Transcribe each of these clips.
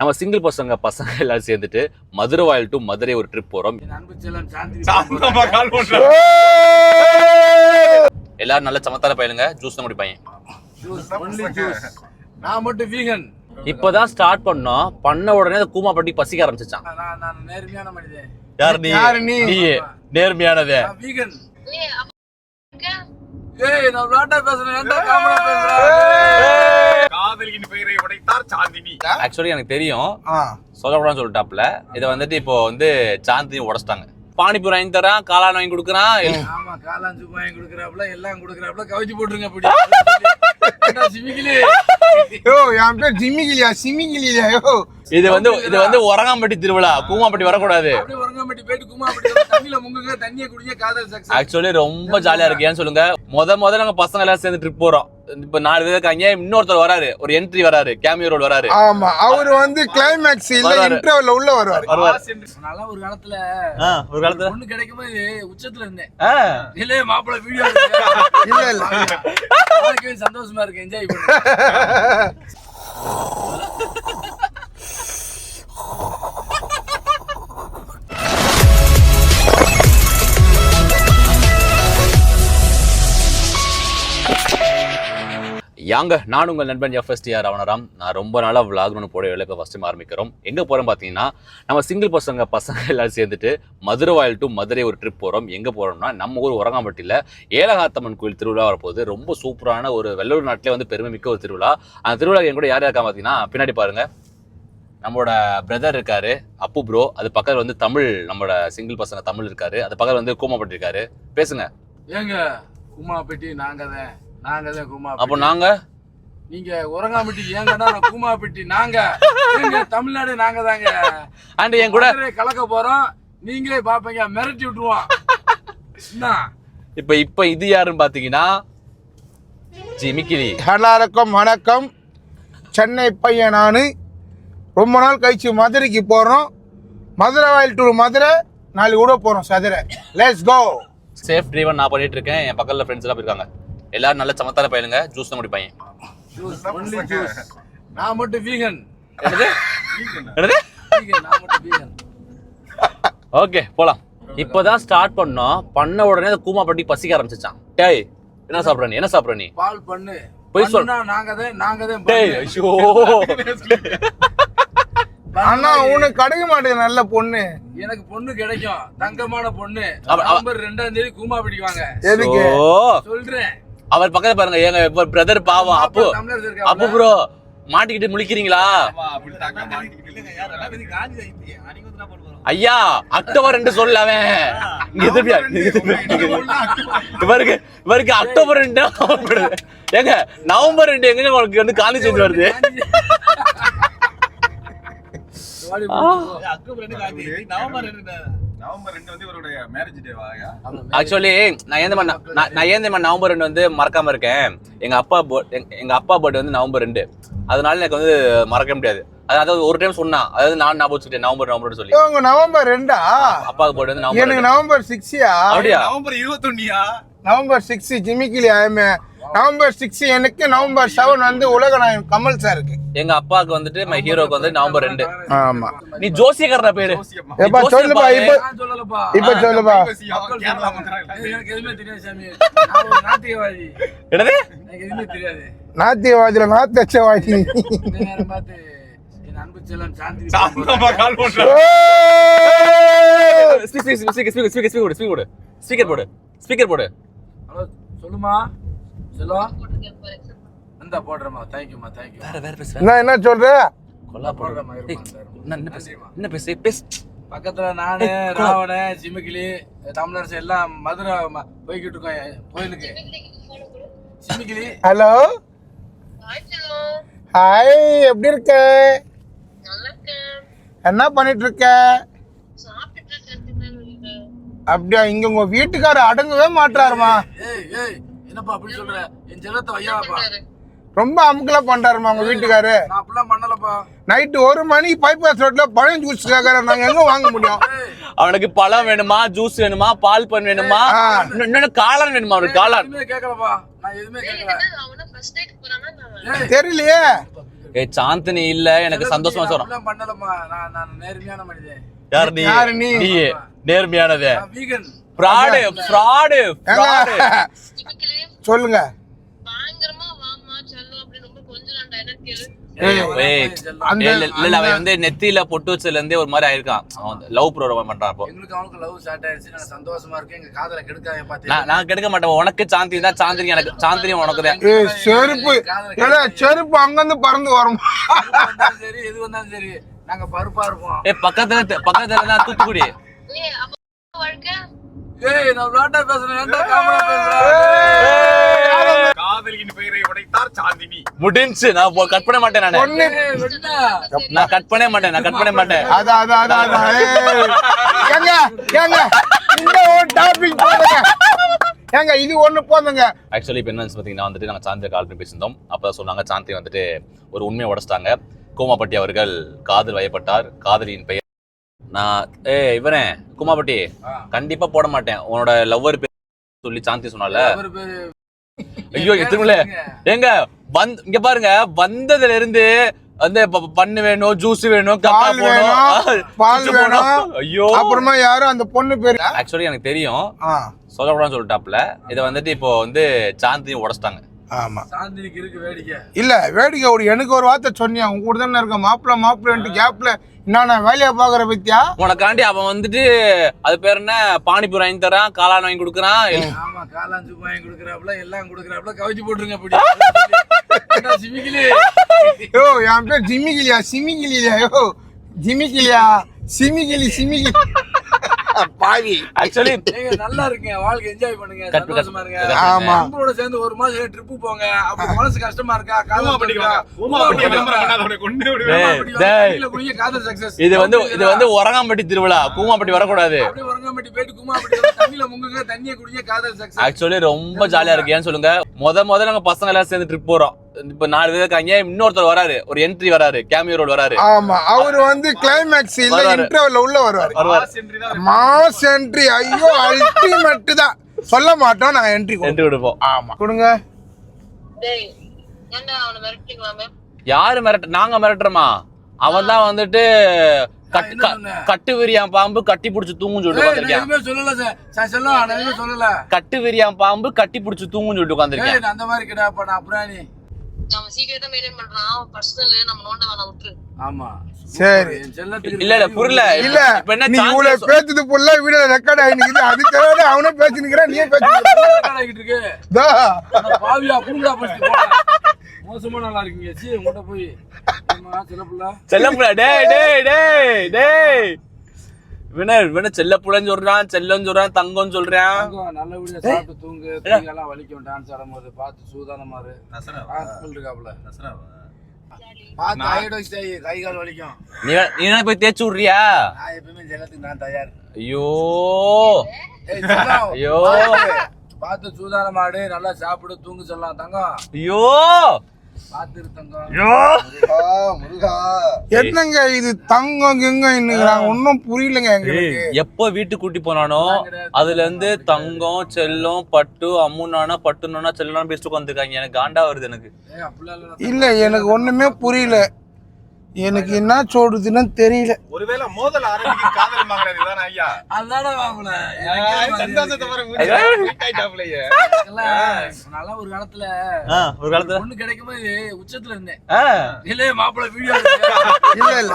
நம்ம சிங்கிள் பசங்க பசங்க எல்லாரும் சேர்ந்துட்டு மதுரை வாயில் டு மதுரை ஒரு ட்ரிப் போறோம். என் அன்பு செல்லம் சாந்தி சாந்தமா கால் பண்றேன் எல்லாரும் நல்ல சமத்தான பையனுங்க. ஜூஸ் தான் முடிப்பாங்க ஜூஸ் ஒன்லி ஜூஸ் நான் மட்டும் வீகன் இப்பதான் ஸ்டார்ட் பண்ணோம். பண்ண உடனே கூமா பட்டி பசிக்க ஆரம்பிச்சிச்சான். நான் நான் நேர்மையான மனிதன். யார் நீ? நேர்மையானதே நான் வீகன் ஏய் நான் பேசுறேன். காதலியின் பெயரை உடைத்தார் சாந்தினி. ஆக்சுவலி எனக்கு தெரியும். சொல்லக்கூடாதுன்னு சொல்லிட்டாப்ல இதை வந்துட்டு இப்போ வந்து சாந்தி உடைச்சிட்டாங்க. பானிபூரி வாங்கி தரான் காளான் வாங்கி கொடுக்குறான் ஆமா காலாஞ்சு வாங்கி கொடுக்குறாப்ல எல்லாம் கொடுக்குறாப்ல கவிச்சு போட்டுருங்க அப்படி. இது வந்து இது வந்து உரங்காம்பட்டி திருவிழா கூமாம்பட்டி வரக்கூடாது. அப்படியே உறங்கம்பட்டி போயிட்டு குமா அப்படி தண்ணியில முங்குங்க தண்ணியை குடிங்க ஆக்சுவலி ரொம்ப ஜாலியா இருக்கு. ஏன்னு சொல்லுங்க. முத முத நாங்க பசங்க எல்லாம் சேர்ந்து ட்ரிப் போறோம். இப்ப நாலு பேர் இருக்காங்க. இன்னொருத்தர் வராரு. ஒரு என்ட்ரி வராரு. கேமியோ ரோல் வராரு. ஆமா. அவர் வந்து கிளைமேக்ஸ் இல்ல. இன்டர்வல்ல உள்ள வருவாரு. வருவாரு. நல்லா ஒரு காலத்துல ஒரு காலத்துல? பொண்ணு கிடைக்கும் போது உச்சத்துல இருந்தேன். இல்ல மாப்பிள்ள வீடியோ இல்ல இல்ல. சந்தோஷமா இருக்கு என்ஜாய் பண்ணு யாங்க நான் உங்கள் நண்பன் எஃப்எஸ்டிஆர் அவனராம் நான் ரொம்ப நாளாக vlog போட வேலை இப்போ ஃபஸ்ட் டைம் ஆரம்பிக்கிறோம். எங்கே போகிறோம் பார்த்தீங்கன்னா நம்ம சிங்கிள் பசங்க பசங்க எல்லோரும் சேர்ந்துட்டு மதுரை வாயில் டு மதுரை ஒரு ட்ரிப் போகிறோம் எங்கே போகிறோம்னா நம்ம ஊர் உரங்காம்பட்டியில் ஏலகாத்தம்மன் கோயில் திருவிழா வரப்போகுது. ரொம்ப சூப்பரான ஒரு வெள்ளூர் நாட்டிலே வந்து பெருமை மிக்க ஒரு திருவிழா. அந்த திருவிழா என் கூட யார் இருக்கா பார்த்தீங்கன்னா பின்னாடி பாருங்கள் நம்மளோட பிரதர் இருக்காரு அப்பு ப்ரோ அது பக்கத்தில் வந்து தமிழ் நம்மளோட சிங்கிள் பசங்க தமிழ் இருக்காரு. அது பக்கத்தில் வந்து கூமாப்பட்டி இருக்காரு. பேசுங்க. ஏங்க கூமாப்பட்டி நாங்கள் தான் நாங்க தான் குமா அப்போ. நாங்கள் நீங்க உறங்காம்பட்டி ஏங்கன்னா நான் குமா பெட்டி நாங்க தமிழ்நாடு நாங்க தாங்க. அண்ட் என் கூட கலக்க போறோம். நீங்களே பாப்பீங்க மிரட்டி விட்டுருவோம். இப்போ இப்போ இது யாருன்னு பார்த்தீங்கன்னா ஜிமிக்கிலி. எல்லாருக்கும் வணக்கம். சென்னை பையன் நான். ரொம்ப நாள் கழிச்சு மதுரைக்கு போகிறோம் மதுரை வாயில் டு மதுரை நாளைக்கு கூட போகிறோம் சதுரை. லெட்ஸ் கோ சேஃப் டிரைவர் நான் பண்ணிட்டு இருக்கேன். என் பக்கத்துல ஃப்ரெண்ட்ஸ் எல்லாம் இருக்காங்க எல்லாரும் நல்ல சமத்தான பையனுங்க. ஜூஸ் தான் ஜூஸ் நான் மட்டும் வீகன் என்னது? என்னது? வீகன் நான் மட்டும் வீகன் ஓகே போலாம். இப்போதான் ஸ்டார்ட் பண்ணோம். பண்ண உடனே அந்த கூமா பட்டி பசிக்க ஆரம்பிச்சிச்சான். டேய் என்ன சாப்பிட்ற நீ? என்ன சாப்பிட்ற நீ? பால் பண்ணு. போய் சொல். நாங்க தான் நாங்க தான் டேய். ஐயோ. அண்ணா உனக்கு கிடைக்க மாட்டேங்குது நல்ல பொண்ணு. எனக்கு பொண்ணு கிடைக்கும். தங்கமான பொண்ணு. நவம்பர் ரெண்டாம் தேதி கூமா பிடிக்குவாங்க எதுக்கு? ஓ. சொல்றேன். அவர் பக்கத்துல பாருங்க எங்க பிரதர் பாவம். அப்பு அப்பு. ப்ரோ மாட்டிக்கிட்டு முழிக்கிறீங்களா? ஐயா அக்டோபர் ரெண்டு சொல்ல அவன். இவருக்கு இவருக்கு அக்டோபர் ரெண்டு. ஏங்க நவம்பர் ரெண்டு எங்க உங்களுக்கு வந்து ஜெயந்தி வருது வாடி ஆ. போ. நவம்பர் ரெண்டு வந்து இவருடைய மேரேஜ் டேவாயா ஆக்சுவலி நான் ந- நான் தெரியுமா நவம்பர் ரெண்டு வந்து மறக்காம இருக்கேன். எங்க அப்பா எங்க- அப்பா பர்த்டே வந்து நவம்பர் ரெண்டு. அதனால எனக்கு வந்து மறக்க முடியாது. அதாவது ஒரு டைம் சொன்னா அதாவது நான் ஞாபகம் வச்சுக்கிட்டேன் நவம்பர் நவம்பர் சொல்லி. இவங்க நவம்பர் ரெண்டா? அப்பாவுக்கு பர்த்டே வந்து நவம்பர் எனக்கு. நவம்பர் சிக்ஸ்யா அப்படியா? நவம்பர் இருபத்தொன்னியா? நவம்பர் சிக்ஸ் ஜிமிக்கிலி ஆயுமே நவம்பர் சிக்ஸ் எனக்கு நவம்பர் செவன் வந்து உலக நாயகன் கமல் சாருக்கு எங்க அப்பாவுக்கு வந்துட்டு மை ஹீரோக்கு வந்து நவம்பர் ரெண்டு ஆமா நீ ஜோசியக்காரன பேரு ஜோசியம் சொல்லுப்பா. இப்ப இப்ப சொல்லுப்பா என்னது எனக்கு எதுவுமே தெரியாது நாத்தியவாதியில நாத்தச்சவாதி speaker speaker speaker speaker speaker போடு ஸ்பீக்கர் போடு ஸ்பீக்கர் போடு ஸ்பீக்கர் போடு ஹலோ சொல்லுமா செல்லம் இந்த போடுறேம்மா. தேங்க்யூமா தேங்க்யூ வேற வேற பேசு நான் என்ன சொல்றேன் கொல்லா போடு. போடுறேம்மா என்ன பேசு? என்ன பேசு? பேசு. பக்கத்துல நானு ராவண சிமிக்கிளி தமிழரசு எல்லாம் மதுரை போய்கிட்டு இருக்கோம் கோயிலுக்கு. சிமிக்கிளி. ஹலோ ஹாய் எப்படி இருக்க? என்ன பண்ணிட்டு இருக்க அப்படியா இங்க உங்க வீட்டுக்காரர் அடங்கவே மாட்டாருமா ஏய் ஏய் என்னப்பா அப்படி சொல்ற? என் செல்லத்தை வையாப்பா ரொம்ப அமுக்கலா பண்றாருமா உங்க வீட்டுக்காரு. நான் அப்படிலாம் பண்ணலப்பா. நைட்டு ஒரு மணி பைபாஸ் ரோட்ல பழம் ஜூஸ் கேக்குற நாங்க எங்க வாங்க முடியும்? அவனுக்கு பழம் வேணுமா ஜூஸ் வேணுமா பால் பன் வேணுமா? இன்னொன்னு காளான் வேணுமா அவனுக்கு காளான்? நான் எதுவுமே ஏய் தெரியலையே. ஏய் சாந்தினி இல்ல எனக்கு சந்தோஷமா சொல்றோம் அப்படிலாம் பண்ணலம்மா நான் நான் நேர்மையான மனிதன். யார் நீ? யாரு நீ? நீ நேர்மையானது. நான் வீகன் ஃப்ராடு ஃப்ராடு சொல்லுங்க. வந்து நெத்தியில பொட்டு வச்சதுல இருந்தே ஒரு மாதிரி ஆயிருக்கான். அவன் லவ் ப்ரோக்ராம் பண்றான் அப்போ. எங்களுக்கு அவனுக்கு லவ் ஸ்டார்ட் ஆயிடுச்சு நான் சந்தோஷமா இருக்கேன். எங்க காதல பாத்தீங்க நான் கெடுக்க மாட்டேன். உனக்கு சாந்தி தான் எனக்கு சாந்தினி உனக்கு தான். செருப்பு. ஏடா செருப்பு அங்கிருந்து பறந்து வரும். சரி எது வந்தாலும் சரி. நாங்க பருப்பா இருப்போம். ஏய் பக்கத்துல பக்கத்துல தான் தூத்துக்குடி. ஏய் நான் விளாட்டா பேசுறேன். ஏன்டா காமெடியா பேசுறேன்? காதலியின் பெயரை உடைத்தார் சாந்தினி. முடிஞ்சு. நான் கட் பண்ண மாட்டேன் நானு. நான் கட் பண்ண மாட்டேன் நான் கட் பண்ண மாட்டேன். ஏங்க ஏங்க இந்த ஒரு டாபிக் போதுங்க. ஏங்க இது ஒண்ணு போதுங்க. ஆக்சுவலி இப்போ என்னன்னு பார்த்தீங்கன்னா வந்துட்டு நாங்கள் சாந்தியை கால் பண்ணி பேசியிருந்தோம். அப்போ சொன்னாங்க சாந்தி வந்துட்டு ஒரு உண்மையை உடைச்சிட்டாங்க. கோமாப்பட்டி அவர்கள் காதல் வயப்பட்டார். காதலியின் பெயர் நான் ஏ இவனே கோமாப்பட்டி ஆ. கண்டிப்பா போட மாட்டேன். உன்னோட லவ்வர் பேர் சொல்லி சாந்தி சொன்னால ஐயோ எத்தனை ஏங்க வந் இங்க பாருங்க வந்ததுல இருந்து வந்து பண்ணு வேணும் ஜூஸ் வேணும் கப்பா வேணும், பால். வேணும். ஐயோ. அப்புறமா யாரும் அந்த பொண்ணு பேரு? ஆக்சுவலி எனக்கு தெரியும். சொல்லக்கூடாதுன்னு சொல்லிட்டாப்ல இதை வந்துட்டு இப்போ வந்து சாந்தியும் உடைச்சிட்டாங்க. ஆமா. சாந்தினிக்கு இருக்கு வேடிக்கை. இல்ல வேடிக்கை ஒரு எனக்கு ஒரு வார்த்தை சொன்னியா? உங்க கூட தானே இருக்க மாப்பிள்ள மாப்பிள்ளன்ட்டு கேப்ல நான் வேலையை பாக்குற பத்தியா? உனக்காண்டி அவன் வந்துட்டு அது பேர் என்ன? பானிபூரி வாங்கி தரான் காளான் வாங்கி கொடுக்குறான். ஆமா காலாஞ்சு வாங்கி கொடுக்குறாப்புல எல்லாம் கொடுக்குறாப்புல கவிச்சு போட்டுருங்க அப்படி. ஏண்டா சிமிக்கிலி? யோ என் பேர் ஜிமிகிலியா சிமிகிலியா யோ. ஜிமிகிலியா சிமிகிலி சிமிகிலி பாவி. ஆக்சுவலி நீங்க நல்லா இருக்கீங்க. வாழ்க்கை என்ஜாய் பண்ணுங்க. சந்தோஷமா இருங்க. ஆமா. நண்பரோட சேர்ந்து ஒரு மாசம் ட்ரிப்பு போங்க? அப்படி மனசு கஷ்டமா இருக்கா? காதல் குனிய காதல் success. இது வந்து இது வந்து உரங்காம்பட்டி திருவிழா. கூமாம்பட்டி வரக்கூடாது. அப்படியே உறங்காம்பட்டி போயிட்டு கும்மாப்பட்டி வந்து தண்ணியில முங்குங்க. தண்ணியை குடிங்க. காதல் சக்சஸ் ஆக்சுவலி ரொம்ப ஜாலியா இருக்கு. ஏன்னு சொல்லுங்க. முத முத நாங்க பசங்க எல்லாம் சேர்ந்து ட்ரிப் போறோம். இப்ப நாலு பேர் இருக்காங்க. இன்னொருத்தர் வராரு. ஒரு என்ட்ரி வராரு. கேமியோ ரோல் வராரு. ஆமா. அவர் வந்து கிளைமேக்ஸ் இல்ல. இன்டர்வல்ல உள்ள வருவாரு. மாஸ் என்ட்ரி ஐயோ அல்டிமேட் தான். சொல்ல மாட்டோம் நாங்க என்ட்ரி என்ட்ரி கொடுப்போம். ஆமா. கொடுங்க. யாரு மிரட்ட நாங்க மிரட்டுறோமா? அவன் தான் வந்துட்டு கட்டு விரியான் பாம்பு கட்டி புடிச்சு தூங்குன்னு சொல்லிட்டு நான் உட்காந்துருக்கேன் கட்டு விரியான் பாம்பு கட்டி புடிச்சு தூங்குன்னு சொல்லிட்டு உட்காந்துருக்கேன் அந்த மாதிரி அப்புறாணி அவன் சீக்கிரட்டா மெயின்டைன் பண்றான் பர்சனல் நம்ம நோண்ட வேணாம் விட்டுரு. ஆமா. சரி. இல்ல இல்ல புரியல. இல்ல இப்ப என்ன நீ இவ்வளவு பேசுறது ஃபுல்லா வீடியோ ரெக்கார்ட் ஆயினுக்குது அதுக்காக அவனே பேசினுக்கிறான் நீயே பேசினுக்கிற ஆகிட்டு இருக்கு பாவியா ஃபர்ஸ்ட் மோசமா நல்லா இருக்கீங்க சீ உங்கள்கிட்ட போய். ஆமா சிலப்புல செல்லப்புல டேய் டேய் டேய் டேய். இவன இவன செல்லப்புலன்னு சொல்றான் செல்லம் சொல்றான் தங்கம் சொல்றான் நல்லபடியா சாப்பிட்டு தூங்கு தூங்கெல்லாம் வலிக்கும் டான்ஸ் ஆடும்போது பார்த்து சூதானமா இரு ஹாஸ்பிட்டல் இருக்காப்புல பார்த்து ஐடோக்ஸ் கை கால் வலிக்கும். நீ என்ன போய் தேய்ச்சி விடுறியா? நான் எப்பவுமே ஜெல்லத்துக்கு நான் தயார். ஐயோ. ஐயோ. பார்த்து, பார்த்து சூதானம் ஆடு நல்லா சாப்பிடு தூங்கு சொல்லலாம் தங்கம். ஐயோ. என்னங்க இது தங்கம் கிங்கம் ஒன்னும் புரியலங்க எங்களுக்கு. எப்ப வீட்டுக்கு கூட்டி போனானோ அதுல இருந்து தங்கம் செல்லம் பட்டு அம்முனானா பட்டுனானா செல்லம் பேசிட்டு உட்காந்துருக்காங்க. எனக்கு காண்டா வருது எனக்கு. இல்ல எனக்கு ஒண்ணுமே புரியல. எனக்கு என்ன சொல்றதுன்னு தெரியல. ஒருவேளை மோதல் ஆரம்பிக்கும் காதல் ஐயா? அதான வாங்கல சந்தோஷத்தை வர நல்லா ஒரு காலத்துல ஒரு காலத்துல? பொண்ணு கிடைக்கும் போது உச்சத்துல இருந்தேன். இல்ல மாப்பிள்ள வீடியோ இல்ல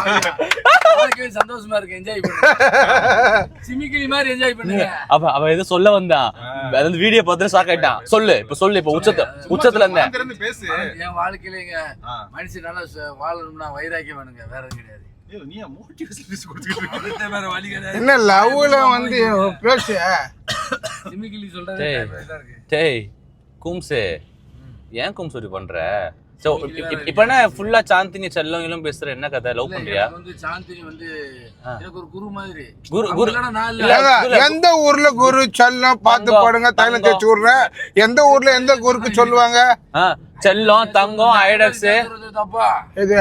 சந்தோஷமா இருக்கு என்ஜாய் பண்ணுங்க. சிமிக்கிளி மாதிரி என்ஜாய் பண்ணுங்க. அவ அவ எதோ சொல்ல வந்தான் அது வந்து வீடியோ பார்த்து ஷாக் ஆயிட்டான் சொல்லு இப்ப சொல்லு இப்ப உச்சத்துல உச்சத்துல இருந்தேன். பேசு. என் வாழ்க்கையிலங்க ஆ. மனுஷன் நல்லா வாழணும்னா வேணுங்க வேற எதுவும் கிடையாது. என்ன லவ்ல வந்து பேசு சிமிக்கிளி சொல்றது டேய். இதா இருக்கு. டேய் கும்சே. ஏன் கும்ஸ் இப்படி பண்ற? சோ இப்ப- என்ன ஃபுல்லா சாந்தினி செல்லம் எல்லாம் பேசுற என்ன கதை? லவ் பண்றியா? எனக்கு வந்து சாந்தினி வந்து எனக்கு ஒரு குரு மாதிரி. குரு குரு எந்த ஊர்ல குரு செல்லம் பார்த்து பாடுங்க தைலம். தேய்ச்சி விடுறேன். எந்த ஊர்ல எந்த குருக்கு சொல்லுவாங்க? செல்லம் தங்கம் ஐடக்ஸ் தப்பா?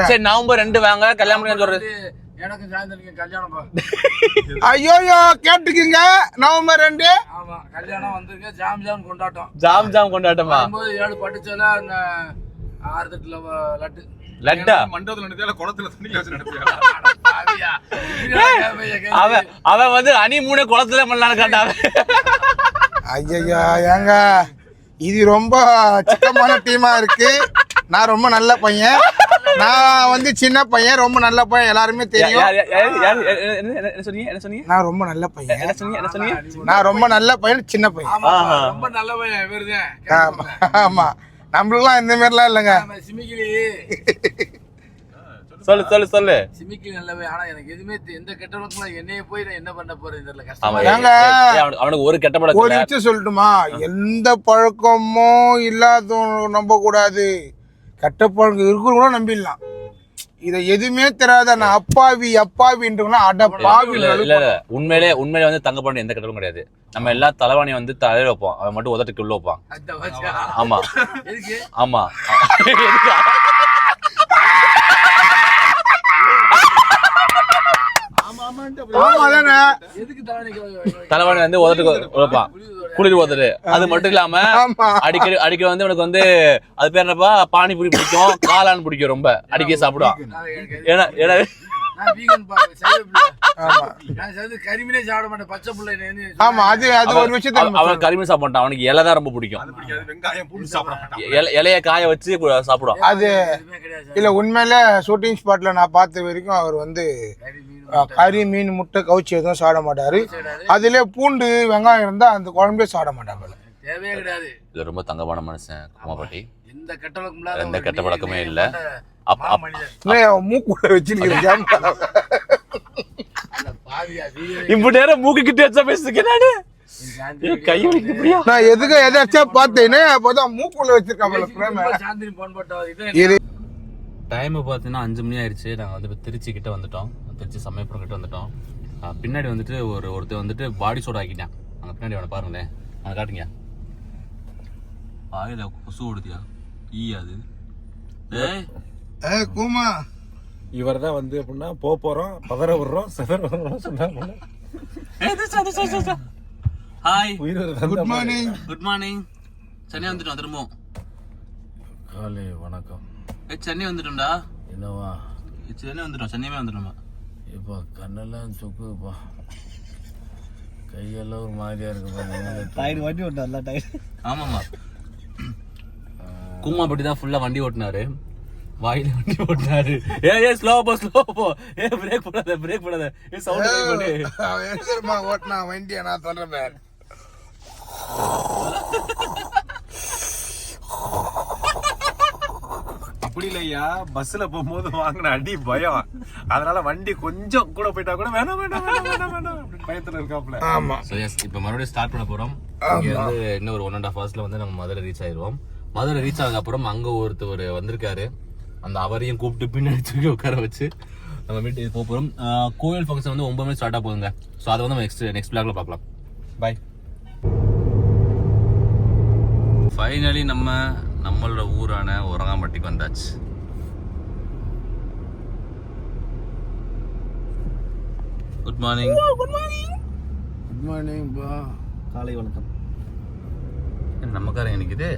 சரி நவம்பர் ரெண்டு வாங்க கல்யாணம் பண்ணி சொல்றது வந்து எனக்கும் சாயந்தரம் கல்யாணம் பா. ஐயோயோ கேட்டுக்குங்க நவம்பர் ரெண்டு? ஆமா கல்யாணம் வந்திருக்கு ஜாம் ஜாம் கொண்டாட்டம். ஜாம் ஜாம் கொண்டாட்டமா? ஏழு பட்டுச்சல லட்டு. லட்டா? மண்டபத்துல நடத்தியா குளத்துல தண்ணியில வச்சு நடத்தியா. அவன் அவன் வந்து அணி மூணு குளத்துல பண்ணலான்னு காட்டான் ஐயா ஏங்க. இது ரொம்ப சிக்கமான டீமா இருக்கு. நான் ரொம்ப நல்ல பையன். நான் வந்து சின்ன பையன் ரொம்ப நல்ல பையன் எல்லாருமே தெரியும். யார், யார், யார், யார், என்ன என்ன- என்ன சொன்னீங்க என்ன சொன்னீங்க? நான் ரொம்ப நல்ல பையன். என்ன சொன்னீங்க என்ன சொன்னீங்க? நான் ரொம்ப நல்ல பையன் சின்ன பையன். ரொம்ப நல்ல பையன். ஆமா ஆமா. நம்மளுக்குலாம் இந்த மாதிரிலாம் இல்லைங்க. ஆமா, சிமிக்கிலி. சொல்லு சொல்லு சொல்லு. சிமிக்கிலி நல்ல பையன் ஆனா எனக்கு எதுவுமே எந்த கெட்ட நோக்கமா என்னைய போய் நான் என்ன பண்ண போறேன் தெரியல கஷ்டமா அவனுக்கு அவனுக்கு ஒரு கெட்ட ஒரு பழக்கம் இல்ல. விஷயம் சொல்லட்டுமா? எந்த பழக்கமும் இல்லாதவங்க நம்ப கூடாது கெட்ட பழக்கம் இருக்கிறவங்கள நம்பிடலாம். இதை எதுவுமே தெரியாத நான் அப்பாவி அப்பாவின்றவங்களா அட பாவி இல்ல. உண்மையிலே உண்மையிலே வந்து தங்க பண்ண எந்த கெட்டலும் கிடையாது. நம்ம எல்லா தலைவாணியும் வந்து தலையில வைப்போம் அவன் மட்டும் உதட்டுக்கு உள்ள வைப்பான். ஆமா. எதுக்கு? ஆமா. ஆமா தானே எதுக்கு தலைவலிக்கு தலைவாணி வந்து உதட்டுக்கு வைப்பான். குளிர் உதடு அது மட்டும் இல்லாம அடிக்கடி அடிக்கடி வந்து உனக்கு வந்து அது பேர் என்னப்பா? பானிபூரி பிடிக்கும். காளான் பிடிக்கும் ரொம்ப. அடிக்கடி சாப்பிடுவான். ஏன்னா ஏன்னா கரிமீனே சாப்பிட மாட்டேன். பச்சை பிள்ளை என்ன ஆமா அது அது ஒரு விஷயத்த அவன் நம்ம அவன் கறிமீன் சாப்பிட மாட்டான். அவனுக்கு இலை தான் ரொம்ப பிடிக்கும். அது பிடிக்காது வெங்காயம் பூண்டு சாப்பிட மாட்டான். இலை- இலைய காய வச்சு சாப்பிடுவான். அது இல்ல உண்மையில ஷூட்டிங் ஸ்பாட்ல நான் பார்த்த வரைக்கும் அவர் வந்து கறி மீன் முட்டை. கவுச்சி எதுவும் சாப்பிட மாட்டாரு. அதுல பூண்டு வெங்காயம் இருந்தா அந்த குழம்பே சாப்பிட மாட்டாங்க தேவையே கிடையாது. இது ரொம்ப தங்கமான மனுஷன் குமாபாட்டி எந்த கெட்ட பழக்கம் இல்லாத எந்த ஒரு கெட்ட நீ- பழக்கமே நீ இல்ல. மூக்குள்ள வச்சிருக்கேன் அந்த பாவியா, வீரன். இப்ப நேரம் மூக்கு கிட்ட வச்சா பேசுறேன் நானு நான் எதுக்கு எதாச்சா பார்த்தேனே அப்போதான் மூக்குள்ள இரு. டைம் பார்த்தீங்கன்னா அஞ்சு மணி ஆயிடுச்சு நாங்கள் வந்து திருச்சி கிட்ட வந்துட்டோம். திருச்சி சமயபுரம் கிட்ட வந்துட்டோம். பின்னாடி வந்துட்டு ஒரு ஒருத்தர் வந்துட்டு பாடி சோடா ஆக்கிட்டான். அங்கே பின்னாடி அவனை பாருங்களேன். அவனை காட்டுங்க. ஆயில கொசு ஓடுதியா? ஈ அது. ஏய். ஏ கூமா. இவர் தான் வந்து எப்படின்னா போக போறோம் பதற விடுறோம் செதற விடுறோம் சொன்னாங்க. ஹாய் உயிர் good morning good morning Chennai வந்துட்டோம் திரும்பவும். காலை வணக்கம். ஏய் சென்னை வந்துட்டோம்டா. என்னவா? சென்னை வந்துட்டோம் சென்னையுமே வந்துட்டோம் இப்போ கண்ணெல்லாம் சுக்குப்பா கையெல்லாம் ஒரு மாதிரியா இருக்கு டயர் வண்டி ஓட்டார்ல டயர் ஆமாம்மா. கும்மாப்பட்டி தான் ஃபுல்லா வண்டி ஓட்டினாரு. வாயில வண்டி ஓட்டினாரு. ஏ ஏ ஸ்லோ போ ஸ்லோ போ. ஏ பிரேக் போடாத பிரேக் போடாத. ஏ சவுண்ட் பண்ணு. எழுதுமா ஓட்டினா வண்டியை நான் சொல்றேன் பாரு. அப்படி இல்லையா? பஸ்ல போகும்போது வாங்கின அடி பயம். அதனால வண்டி கொஞ்சம் கூட போயிட்டா கூட வேணாம் வேணாம் வேணாம் பயத்துல இருக்காப்ல ஆமா. ஸோ எஸ் இப்போ மறுபடியும் ஸ்டார்ட் பண்ண போறோம். இங்க வந்து இன்னும் ஒரு ஒன் அண்ட் ஹாஃப் ஹவர்ஸ்ல வந்து நம்ம மதுரை ரீச் ஆயிருவோம். மதுரை ரீச் ஆனதுக்கு அப்புறம் அங்க ஒருத்தர் வந்திருக்காரு. அந்த அவரையும் கூப்பிட்டு பின்னாடி தூக்கி உட்கார வச்சு நம்ம வீட்டுக்கு போக போறோம். ஆஹ் கோயில் ஃபங்க்ஷன் வந்து ஒன்பது மணி ஸ்டார்ட் ஆக போகுங்க ஸோ அதை வந்து நம்ம நெக்ஸ்ட் நெக்ஸ்ட் பிளாக்ல பார்க்கலாம். பாய் ஃபைனலி நம்ம நம்மளோட ஊரான உரங்காம்பட்டிக்கு வந்தாச்சு. குட் மார்னிங் குட் மார்னிங் பா காலை வணக்கம் நம்ம காரங்க நிக்குது?